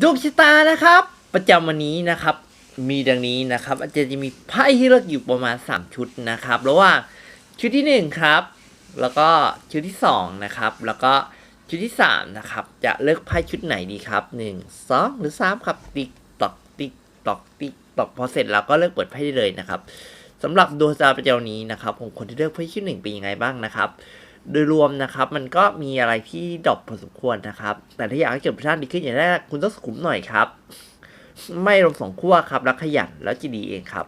ดวงชะตานะครับ ประจำวันนี้นะครับ มีดังนี้นะครับ อาจารย์จะมีไพ่ให้เลือกอยู่ประมาณ 3 ชุดนะครับระหว่างชุดที่ 1 ครับ แล้วก็ชุดที่ 2 นะครับ แล้วก็ชุดที่ 3 นะครับ จะเลือกไพ่ชุดไหนดีครับ 1 2 หรือ 3 ครับ ติ๊กตอกติ๊กตอกติ๊กตอกพอเสร็จแล้วก็เลือกเปิดไพ่ได้เลยนะครับสำหรับดวงชะตาประจำวันนี้นะครับผมคนที่เลือกไพ่ชุดหนึ่งเป็นยังไงบ้างนะครับ โดยรวมนะครับ มันก็มีอะไรที่ดรอปพอสมควรนะครับ แต่ถ้าอยากให้เกิดประชันดีขึ้นอย่างแรกคุณต้องสุขุมหน่อยครับ ไม่ลงสองขั้วครับแล้วขยันแล้วจะดีเองครับ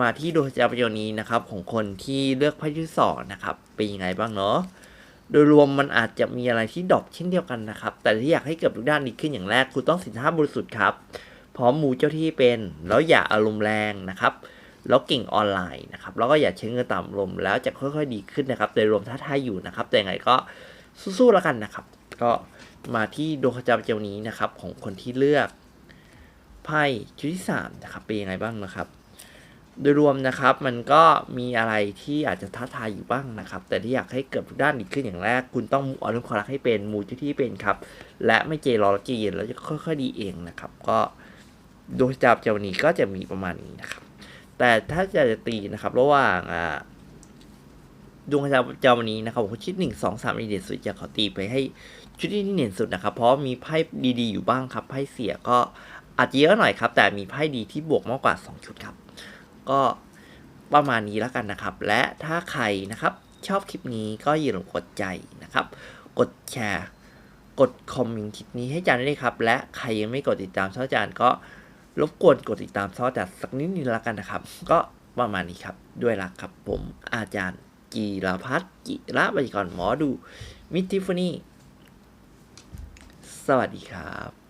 มาที่ดวงชะตาประโยชน์นี้นะครับ ของคนที่เลือกไพ่ที่สองนะครับเป็นยังไงบ้างเนาะโดยรวมมันอาจจะมีอะไรที่ดรอปเช่นเดียวกันนะครับ แต่ที่อยากให้เกิดทุกด้านดีขึ้นอย่างแรกคุณต้องสินค้าบริสุทธิ์ครับพร้อมมูเจ้าที่เป็น แล้วอย่าอารมณ์แรงนะครับ แล้วเก่งออนไลน์นะครับ แล้วก็อย่าใช้เงินตามลมแล้วจะค่อยๆ ดีขึ้นนะครับ โดยรวมท้าทายอยู่นะครับ แต่ยังไงก็สู้ๆแล้วกันนะครับ ก็มาที่ดวงประจำเจ้านี้นะครับ ของคนที่เลือกไพ่ชุดที่สามนะครับเป็นยังไงบ้างนะครับ โดยรวมนะครับมันก็มีอะไรที่อาจจะท้าทายอยู่บ้างนะครับ แต่ที่อยากให้เกิดทุกด้านดีขึ้นอย่างแรก คุณต้องมูออนความรักให้เป็นมูเจ้าที่เป็นครับ และไม่เจรอและเจเย็นแล้วจะค่อยๆดีเองนะครับ ก็ดวงประจำเจ้านี้ก็จะมีประมาณนี้นะครับ แต่ถ้าจะตีนะครับ ระหว่างอ่าดวงประจำวันนี้นะครับผมชุดหนึ่งสองสามเด่นสุดจะขอตีไปให้ชุดที่เด่นสุดนะครับ เพราะมีไพ่ดีๆอยู่บ้างครับไพ่เสียก็อาจจะเยอะหน่อยครับ แต่มีไพ่ดีที่บวกมากกว่า 2 ชุดครับ ก็ประมาณนี้แล้วกันนะครับ และถ้าใครนะครับชอบคลิปนี้ก็อย่าลืมกดใจนะครับ กดแชร์ กดคอมเมนต์คลิปนี้ให้จารย์ด้วยครับ และใครยังไม่กดติดตามช่องจารย์ก็ รบกวนกดติดตามชอจัดสักนิดนึงละกันนะครับ ก็ประมาณนี้ครับ ด้วยรักครับผมอาจารย์จีรพัฒน์กิระบริกรหมอดูมิทิฟนี่ สวัสดีครับ